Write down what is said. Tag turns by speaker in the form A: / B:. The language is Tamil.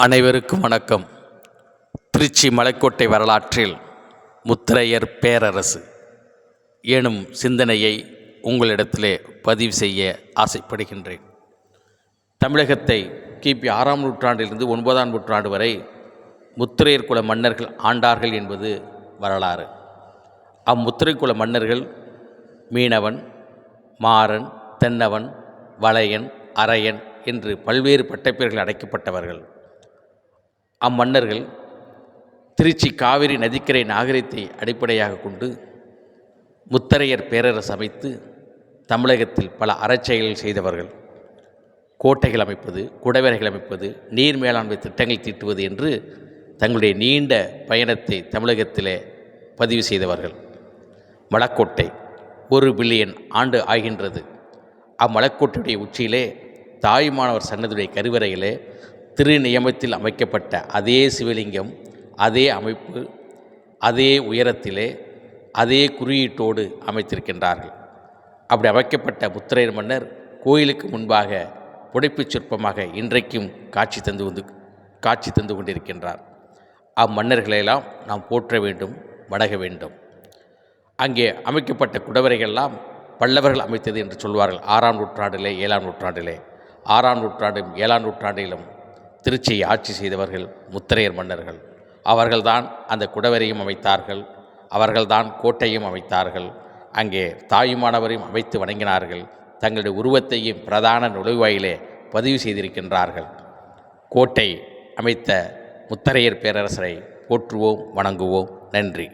A: அனைவருக்கும் வணக்கம். திருச்சி மலைக்கோட்டை வரலாற்றில் முத்திரையர் பேரரசு எனும் சிந்தனையை உங்களிடத்திலே பதிவு செய்ய ஆசைப்படுகின்றேன். தமிழகத்தை கிபி ஆறாம் நூற்றாண்டிலிருந்து ஒன்பதாம் நூற்றாண்டு வரை முத்திரையர் குல மன்னர்கள் ஆண்டார்கள் என்பது வரலாறு. அம்முத்திரை குல மன்னர்கள் மீனவன் மாறன் தென்னவன் வளையன் அரையன் என்று பல்வேறு பட்டப்பேர்கள் அடைக்கப்பட்டவர்கள். அம்மன்னர்கள் திருச்சி காவிரி நதிக்கரை நாகரிகத்தை அடிப்படையாக கொண்டு முத்தரையர் பேரரசு அமைத்து தமிழகத்தில் பல அறச்செயல்கள் செய்தவர்கள். கோட்டைகள் அமைப்பது குடவேரைகள் அமைப்பது நீர் மேலாண்மை திட்டங்கள் தீட்டுவது என்று தங்களுடைய நீண்ட பயணத்தை தமிழகத்திலே பதிவு செய்தவர்கள். மலக்கோட்டை ஒரு பில்லியன் ஆண்டு ஆகின்றது. அம்மலக்கோட்டையுடைய உச்சியிலே தாயுமானவர் சன்னதியுடைய கருவறையிலே திருநியமத்தில் அமைக்கப்பட்ட அதே சிவலிங்கம் அதே அமைப்பு அதே உயரத்திலே அதே குறியீட்டோடு அமைத்திருக்கின்றார்கள். அப்படி அமைக்கப்பட்ட புத்திரையர் மன்னர் கோயிலுக்கு முன்பாக புடைப்புச் சிற்பமாக இன்றைக்கும் காட்சி தந்து வந்து காட்சி தந்து கொண்டிருக்கின்றார். அம்மன்னர்களையெல்லாம் நாம் போற்ற வேண்டும் வணக வேண்டும். அங்கே அமைக்கப்பட்ட குடவரைகள்லாம் பல்லவர்கள் அமைத்தது என்று சொல்வார்கள். ஆறாம் நூற்றாண்டிலே ஏழாம் நூற்றாண்டிலே. ஆறாம் நூற்றாண்டும் ஏழாம் நூற்றாண்டிலும் திருச்சியை ஆட்சி செய்தவர்கள் முத்திரையர் மன்னர்கள். அவர்கள்தான் அந்த குடவரையும் அமைத்தார்கள். அவர்கள்தான் கோட்டையும் அமைத்தார்கள். அங்கே தாயுமானவரையும் அமைத்து வணங்கினார்கள். தங்களுடைய உருவத்தையும் பிரதான நுழைவாயிலே பதிவு செய்திருக்கின்றார்கள். கோட்டை அமைத்த முத்தரையர் பேரரசரை போற்றுவோம் வணங்குவோம். நன்றி.